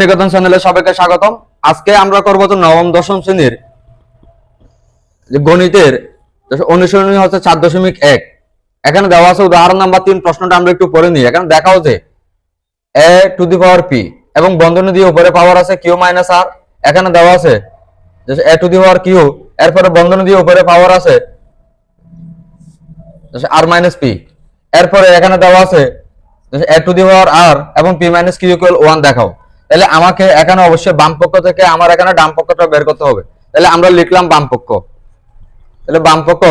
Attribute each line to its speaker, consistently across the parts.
Speaker 1: নিকেতন চ্যানেলে সবাইকে স্বাগতম। আজকে আমরা করব তো নবম, দশম শ্রেণির যে গণিতের অনুসরণী হচ্ছে চার দশমিক এক। এখানে দেওয়া আছে উদাহরণ নাম্বার তিন, প্রশ্নটা আমরা একটু পড়ে নিই। এখানে দেখাও যে এ টু দি পাওয়ার পি এবং বন্ধনী দিয়ে উপরে পাওয়ার আছে কিউ মাইনাস আর। এখানে দেওয়া আছে এ টু দি পাওয়ার কিউ, এরপরে বন্ধনী দিয়ে উপরে পাওয়ার আছে আর মাইনাস পি। এরপরে এখানে দেওয়া আছে এ টু দি পাওয়ার আর এবং P minus Q equal one দেখাও। তাহলে আমাকে এখানে অবশ্যই বাম পক্ষ থেকে আমার এখানে ডান পক্ষটা বের করতে হবে। তাহলে আমরা লিখলাম বাম পক্ষ। তাহলে বাম পক্ষ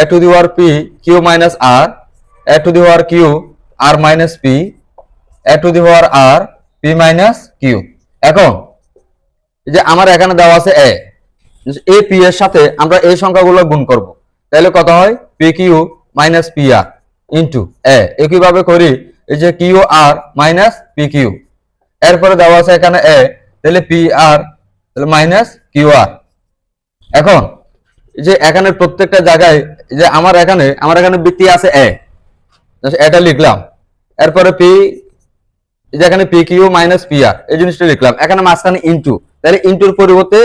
Speaker 1: A to the power P Q minus R A to the power Q R minus P A to the power R P minus Q এখন, এই যে আমার এখানে দেওয়া আছে এ এ পি এর সাথে আমরা এই সংখ্যাগুলো গুণ করব। তাহলে কত হয়? P Q minus P R into A একইভাবে করি, এই যে Q R minus P Q এরপরে দেওয়া আছে এখানে এ তাহলে পি আর তাহলে মাইনাস কিউ আর এখন যে এখানে প্রত্যেকটা জায়গায় যে আমার এখানে আমার এখানে বৃত্তি আছে এ এটা লিখলাম। এরপরে পি এই যে এখানে P Q minus P R এই জিনিসটা লিখলাম। এখানে মাঝখানে ইন্টু তাহলে ইন্টুর পরিবর্তে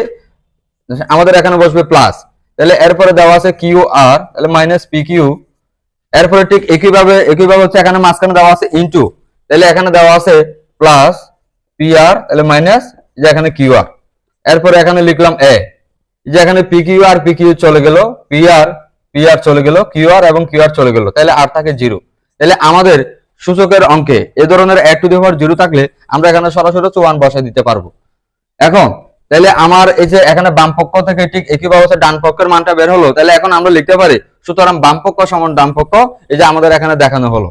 Speaker 1: আমাদের এখানে বসবে প্লাস তাহলে এরপরে দেওয়া আছে কিউ আর তাহলে মাইনাস পি কিউ এরপরে ঠিক একইভাবে একইভাবে হচ্ছে এখানে মাঝখানে দেওয়া আছে ইন্টু তাহলে এখানে দেওয়া আছে প্লাস পি আর তাহলে মাইনাস যে এখানে কিউ আর এরপরে এখানে লিখলাম এ যে এখানে P Q R P Q চলে গেল। পি আর পি আর চলে গেল। কিউ আর এবং কিউ আর চলে গেল। তাহলে আর থাকে জিরো তাহলে আমাদের সূচকের অঙ্কে এ ধরনের এক টু দি পাওয়ার জিরো থাকলে আমরা এখানে সরাসরি ওয়ান বসাই দিতে পারব। এখন, তাহলে আমার এই যে এখানে বাম পক্ষ থেকে ঠিক একইভাবে হচ্ছে ডান পক্ষের মানটা বের হলো, তাহলে এখন আমরা লিখতে পারি, সুতরাং বাম পক্ষ সমান ডান পক্ষ, এই যে আমাদের এখানে দেখানো হলো।